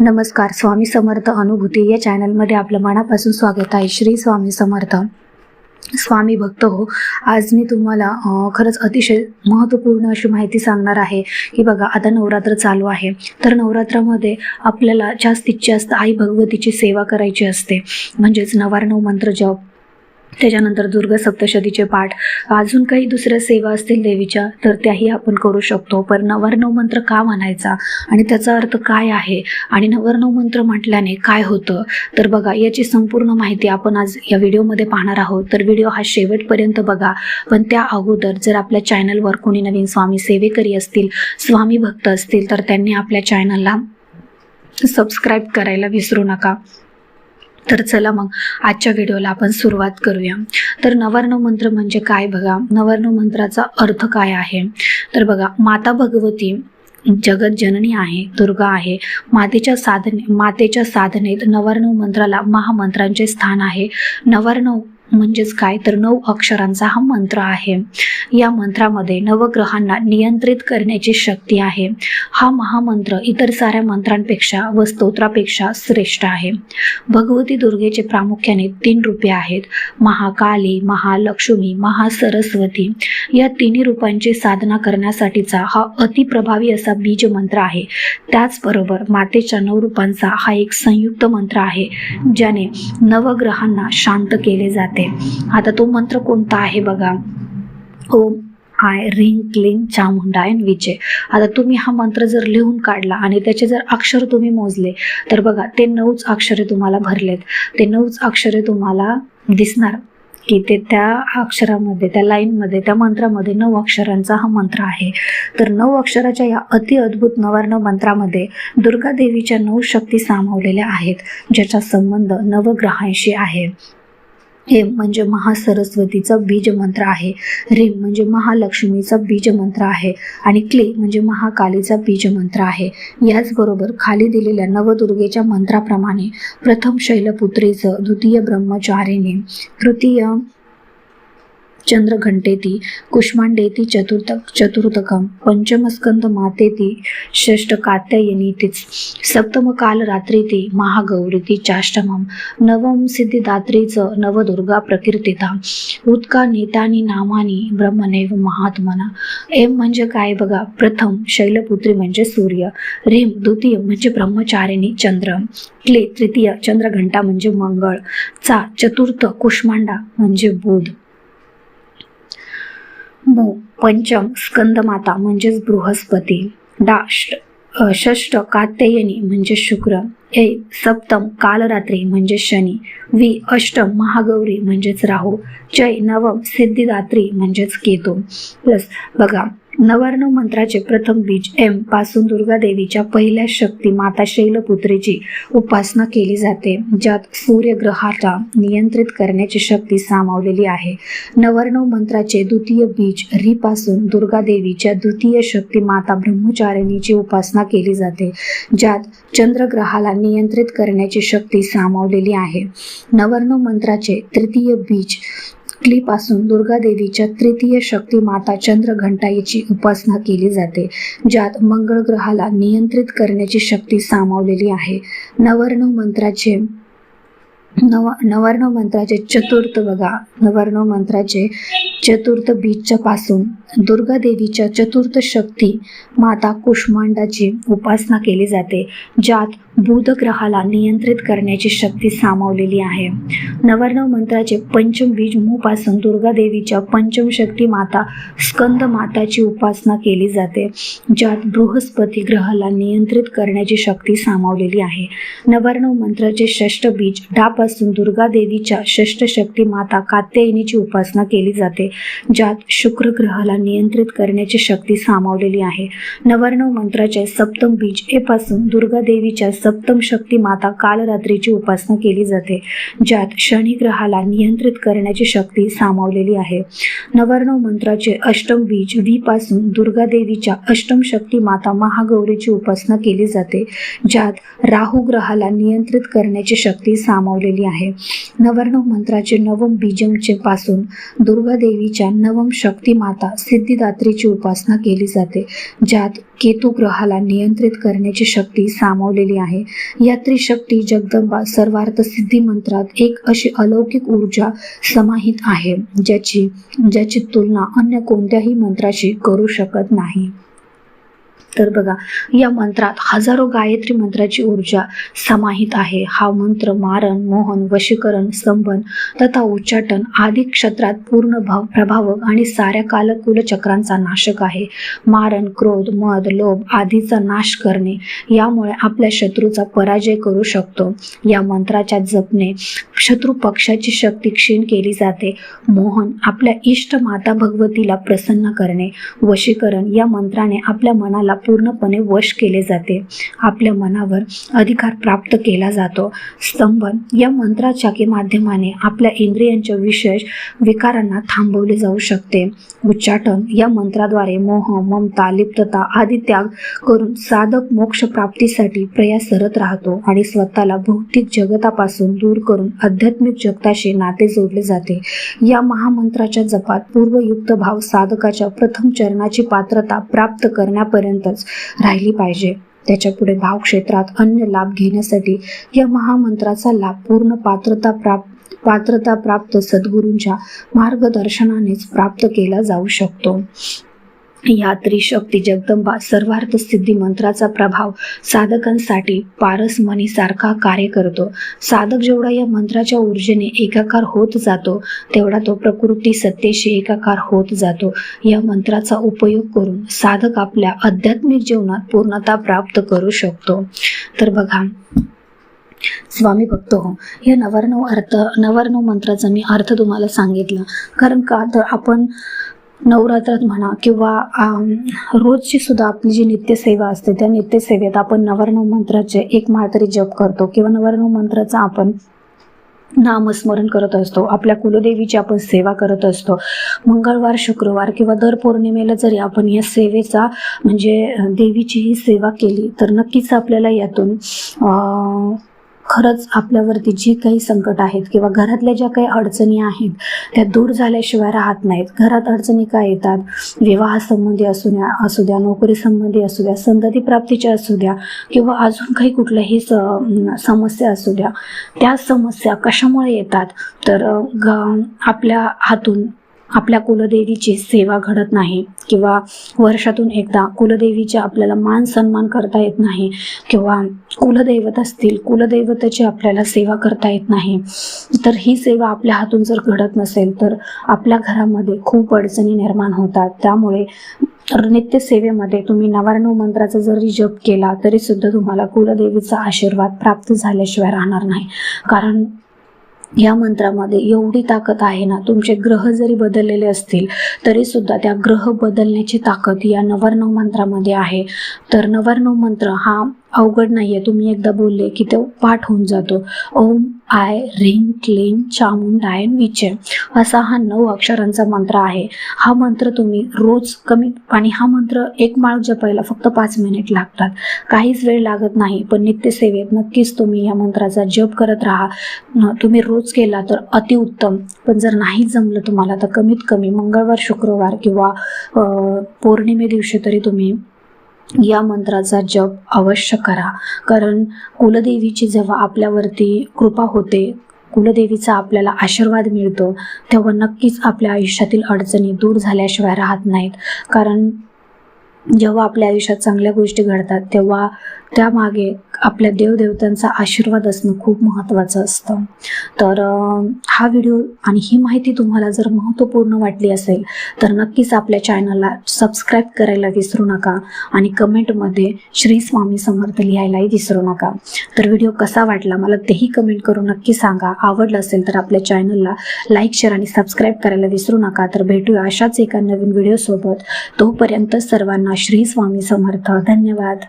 नमस्कार स्वामी समर्थ अनुभूती या चॅनलमध्ये आपलं मनापासून स्वागत आहे. श्री स्वामी समर्थ. स्वामी भक्त हो आज मी तुम्हाला खरंच अतिशय महत्त्वपूर्ण अशी माहिती सांगणार आहे की बघा आता नवरात्र चालू आहे. तर नवरात्रामध्ये आपल्याला जास्तीत जास्त आई भगवतीची सेवा करायची असते. म्हणजेच नवार्णव मंत्र जप त्याच्यानंतर दुर्गा सप्तशतीचे पाठ. अजून काही दुसऱ्या सेवा असतील देवीच्या तर त्याही आपण करू शकतो. पण नवरनव मंत्र का म्हणायचा? आणि त्याचा अर्थ काय आहे? आणि नवरनव मंत्र म्हटल्याने काय होतं? तर बघा याची संपूर्ण माहिती आपण आज या व्हिडिओमध्ये पाहणार आहोत. तर व्हिडिओ हा शेवटपर्यंत बघा. पण त्या अगोदर जर आपल्या चॅनलवर कोणी नवीन स्वामी सेवेकरी असतील स्वामी भक्त असतील तर त्यांनी आपल्या चॅनलला सबस्क्राईब करायला विसरू नका. तर चला मग आजच्या व्हिडिओला आपण सुरुवात करूया. तर नवार्णव मंत्र म्हणजे काय बघा? नवार्णव मंत्राचा अर्थ काय आहे? तर बघा माता भगवती जगत जननी आहे दुर्गा आहे. मातेच्या साधने मातेच्या साधनेत नवर्णव मंत्राला महामंत्रांचे स्थान आहे. नवार्णव म्हणजेच काय तर नऊ अक्षरांचा हा मंत्र आहे. या मंत्रामध्ये नवग्रहांना नियंत्रित करण्याची शक्ती आहे. हा महामंत्र इतर साऱ्या मंत्रांपेक्षा व स्तोत्रापेक्षा श्रेष्ठ आहे. भगवती दुर्गेचे प्रामुख्याने तीन रूपे आहेत. महाकाली महालक्ष्मी महासरस्वती. या तिन्ही रूपांची साधना करण्यासाठीचा हा अतिप्रभावी असा बीज मंत्र आहे. त्याचबरोबर मातेच्या नऊ रूपांचा हा एक संयुक्त मंत्र आहे ज्याने नवग्रहांना शांत केले जाते. आता तो मंत्र कोणता आहे बघा? ओम आय रिंग क्लिंग चामुंडाय विजय. आता तुम्ही हा मंत्र जर लिहून काढला आणि त्याचे जर अक्षर तुम्ही मोजले तर बघा ते नऊच अक्षरे तुम्हाला भरलेत. ते नऊच अक्षरे तुम्हाला दिसणार की ते त्या अक्षरामध्ये त्या लाईनमध्ये त्या मंत्रामध्ये नऊ अक्षरांचा हा मंत्र आहे. तर नऊ अक्षराच्या या अति अद्भुत नवर्ण मंत्रामध्ये दुर्गा देवीच्या नऊ शक्ती सामावलेल्या आहेत ज्याचा संबंध नवग्रहांशी आहे. हेम म्हणजे महासरस्वतीचा बीज मंत्र आहे. रेम म्हणजे महालक्ष्मीचा बीज मंत्र आहे. आणि क्ले म्हणजे महाकालीचा बीज मंत्र आहे. याचबरोबर खाली दिलेल्या नवदुर्गेच्या मंत्राप्रमाणे प्रथम शैलपुत्रीचं द्वितीय ब्रह्मचारिणी तृतीय चंद्रघंटेती कुष्मांडेती चतुर्थ चतुर्थकम पंचमस्कंद मातेती षष्ठ कात्यायनीतीच सप्तम काल रात्रीती महागौरीती चाष्टमम नवम सिद्धिदात्रीचं नवदुर्गा प्रकीर्तिता उत्का नेतानी नामानी ब्रह्मनेव महात्मना। एम म्हणजे काय बघा? प्रथम शैलपुत्री म्हणजे सूर्य रेम द्वितीय म्हणजे ब्रह्मचारिणी चंद्र क्ले तृतीय चंद्रघंटा म्हणजे मंगळ चा चतुर्थ कुष्मांडा म्हणजे बुध. मो पंचम स्कंदमाता म्हणजेच बृहस्पती. डाष्ट षष्ट कात्यायनी म्हणजे शुक्र. ए सप्तम कालरात्री म्हणजे शनी. वी अष्टम महागौरी म्हणजेच राहू. जय नवम सिद्धिदात्री म्हणजेच केतू. प्लस बघा नवार्णव मंत्राचे प्रथम बीज एमपासून दुर्गा देवीच्या पहिल्या शक्ती माता शैलपुत्रीची उपासना केली जाते ज्यात सूर्यग्रहाचा नियंत्रित करण्याची शक्ती सामावलेली आहे. नवार्णव मंत्राचे द्वितीय बीज री पासून दुर्गा देवीच्या द्वितीय शक्ती माता ब्रह्मचारिणीची उपासना केली जाते ज्यात चंद्रग्रहाला नियंत्रित करण्याची शक्ती सामावलेली आहे. नवर्ण मंत्राचे तृतीय बीज पासून दुर्गा देवीच्या तृतीय शक्ती माता चंद्रघंटा याची उपासना केली जाते ज्यात मंगळ ग्रहाला नियंत्रित करण्याची शक्ती सामावलेली आहे. नवर्ण मंत्राचे नव नवर्ण मंत्राचे चतुर्थ बघा. नवर्ण मंत्राचे चतुर्थ बीजच्या पासून दुर्गा देवीच्या चतुर्थ शक्ती माता कुष्मांडाची उपासना केली जाते ज्यात बुध ग्रहाला नियंत्रित करण्याची शक्ती सामावलेली आहे. नवरणव मंत्राचे पंचम बीज मूपासून दुर्गा देवीच्या पंचम शक्ती माता स्कंद माताची उपासना केली जाते ज्यात बृहस्पती ग्रहाला नियंत्रित करण्याची शक्ती सामावलेली आहे. नवरणव मंत्राचे षष्ठ बीज डापासून दुर्गा देवीच्या षष्ठ शक्ती माता कात्यायनीची उपासना केली जाते ज्यात शुक्र ग्रहाला नियंत्रित करण्याची शक्ती सामावलेली आहे. नवर्ण मंत्राचे सप्तम बीज ए पासून दुर्गा देवीच्या सप्तम शक्ती माता कालरात्रीची उपासना केली जाते ज्यात शनी ग्रहाला नियंत्रित करण्याची शक्ती सामावलेली आहे. नवर्ण मंत्राचे अष्टम बीज व्ही पासून दुर्गा देवीच्या अष्टम शक्ती माता महागौरीची उपासना केली जाते ज्यात राहू ग्रहाला नियंत्रित करण्याची शक्ती सामावलेली आहे. नवर्ण मंत्राचे नवम बीजमचे पासून दुर्गा देवीच्या नवम शक्ती माता सिद्धिदात्रीची उपासना केली जाते ज्यात केतू ग्रहाला नियंत्रित करण्याची शक्ती सामावलेली आहे. या त्रिशक्ती जगदंबा सर्वार्थ सिद्धी मंत्रात एक अशी अलौकिक ऊर्जा समाहित आहे ज्याची ज्याची तुलना अन्य कोणत्याही मंत्राशी करू शकत नाही. तर बघा या मंत्रात हजारो गायत्री मंत्राची ऊर्जा समाहित आहे. हा मंत्र मारण मोहन वशीकरण स्तंभन तथा उच्चाटन आदी क्षेत्रात पूर्ण भाव प्रभावक आणि साऱ्या कालकुल चक्रांचा नाशक आहे. मारण क्रोध मद लोभ आदीचा नाश करणे यामुळे आपल्या शत्रूचा पराजय करू शकतो. या मंत्राच्या जपणे शत्रू पक्षाची शक्ती क्षीण केली जाते. मोहन आपल्या इष्ट माता भगवतीला प्रसन्न करणे. वशीकरण या मंत्राने आपल्या मनाला पूर्णपणे वश केले जाते. आपल्या मनावर अधिकार प्राप्त केला जातो. स्तंभन या मंत्राच्या की माध्यमाने आपल्या इंद्रियांच्या विशेष विकारांना थांबवले जाऊ शकते. उच्चाटन या मंत्राद्वारे मोह ममता लिप्तता आदी त्याग करून साधक मोक्ष प्राप्तीसाठी प्रयासरत राहतो आणि स्वतःला भौतिक जगतापासून दूर करून आध्यात्मिक जगताशी नाते जोडले जाते. या महामंत्राच्या जपात पूर्वयुक्त भाव साधकाच्या प्रथम चरणाची पात्रता प्राप्त करण्यापर्यंत गरज राहिली पाहिजे. त्याच्या पुढे भाव क्षेत्रात अन्य लाभ घेण्यासाठी या महामंत्राचा लाभ पूर्ण पात्रता प्राप्त पात्रता प्राप्त सद्गुरूंच्या मार्गदर्शनानेच प्राप्त केला जाऊ शकतो. या त्रिशक्ती जगदंबा सर्वार्थ सिद्धी मंत्राचा प्रभाव साधकांसाठी पारसमणीसारखा कार्य करतो. साधक जेवढा या मंत्राच्या ऊर्जेने एकाकार होत जातो तेवढा तो प्रकृती सत्तेशी एकाकार होत जातो. या मंत्राचा उपयोग करून साधक आपल्या आध्यात्मिक जीवनात पूर्णता प्राप्त करू शकतो. तर बघा स्वामी भक्त हो या नवरनव अर्थ नवरनव मंत्राचा मी अर्थ तुम्हाला सांगितला. कारण का तर आपण नवरात्रात म्हणा किंवा रोजची सुद्धा आपली जी नित्यसेवा असते त्या नित्यसेवेत आपण नवरनव मंत्राचे एक माळ तरी जप करतो किंवा नवरनव मंत्राचा आपण नामस्मरण करत असतो आपल्या कुलदेवीची आपण सेवा करत असतो. मंगळवार शुक्रवार किंवा दर पौर्णिमेला जरी आपण या सेवेचा म्हणजे देवीची ही सेवा केली तर नक्कीच आपल्याला यातून खरंच आपल्यावरती जे काही संकट आहेत किंवा घरातल्या ज्या काही अडचणी आहेत त्या दूर झाल्याशिवाय राहत नाहीत. घरात अडचणी काय येतात? विवाहासंबंधी असू द्या असू द्या नोकरीसंबंधी असू द्या संतती प्राप्तीच्या असू द्या किंवा अजून काही कुठल्याही स समस्या असू द्या त्या समस्या कशामुळे येतात? तर ग आपल्या हातून आपल्या कुलदेवीची सेवा घडत नाही किंवा वर्षातून एकदा कुलदेवीचे आपल्याला मान सन्मान करता येत नाही किंवा कुलदैवत असतील कुलदैवताची आपल्याला सेवा करता येत नाही तर ही सेवा आपल्या हातून जर घडत नसेल तर आपल्या घरामध्ये खूप अडचणी निर्माण होतात. त्यामुळे नित्य सेवेमध्ये तुम्ही नवारणव मंत्राचा जरी जप केला तरी सुद्धा तुम्हाला कुलदेवीचा आशीर्वाद प्राप्त झाल्याशिवाय राहणार नाही. कारण या मंत्रामध्ये एवढी ताकद आहे ना तुमचे ग्रह जरी बदललेले असतील तरी सुद्धा त्या ग्रह बदलण्याची ताकद या नवरनव मंत्रामध्ये आहे. तर नवरनव मंत्र हा अवघड नाही आहे तुम्ही एकदा बोलले की तो पाठ होऊन जातो. ओम आय रिंग क्लीन चामुंडायन विचे असा हा नऊ अक्षरांचा मंत्र आहे. हा मंत्र तुम्ही रोज कमी आणि हा मंत्र एक माळ जपायला फक्त पाच मिनिट लागतात. काहीच वेळ लागत नाही पण नित्यसेवेत नक्कीच तुम्ही या मंत्राचा जप करत राहा. तुम्ही रोज केला तर अतिउत्तम पण जर नाही जमलं तुम्हाला तर कमीत कमी मंगळवार शुक्रवार किंवा पौर्णिमे दिवशी तरी तुम्ही या मंत्राचा जप अवश्य करा. कारण कुलदेवीची जेव्हा आपल्यावरती कृपा होते कुलदेवीचा आपल्याला आशीर्वाद मिळतो तेव्हा नक्कीच आपल्या आयुष्यातील अडचणी दूर झाल्याशिवाय राहत नाहीत. कारण जेव्हा आपल्या आयुष्यात चांगल्या गोष्टी घडतात तेव्हा त्यामागे आपल्या देवदेवतांचा आशीर्वाद असणं खूप महत्त्वाचं असतं. तर हा व्हिडिओ आणि ही माहिती तुम्हाला जर महत्त्वपूर्ण वाटली असेल तर नक्कीच आपल्या चॅनलला सबस्क्राईब करायला विसरू नका आणि कमेंटमध्ये श्री स्वामी समर्थ लिहायलाही विसरू नका. तर व्हिडिओ कसा वाटला मला तेही कमेंट करून नक्की सांगा. आवडलं असेल तर आपल्या चॅनलला लाईक शेअर आणि सबस्क्राईब करायला विसरू नका. तर भेटूया अशाच एका नवीन व्हिडिओसोबत. तोपर्यंत सर्वांना श्री स्वामी समर्थ. धन्यवाद.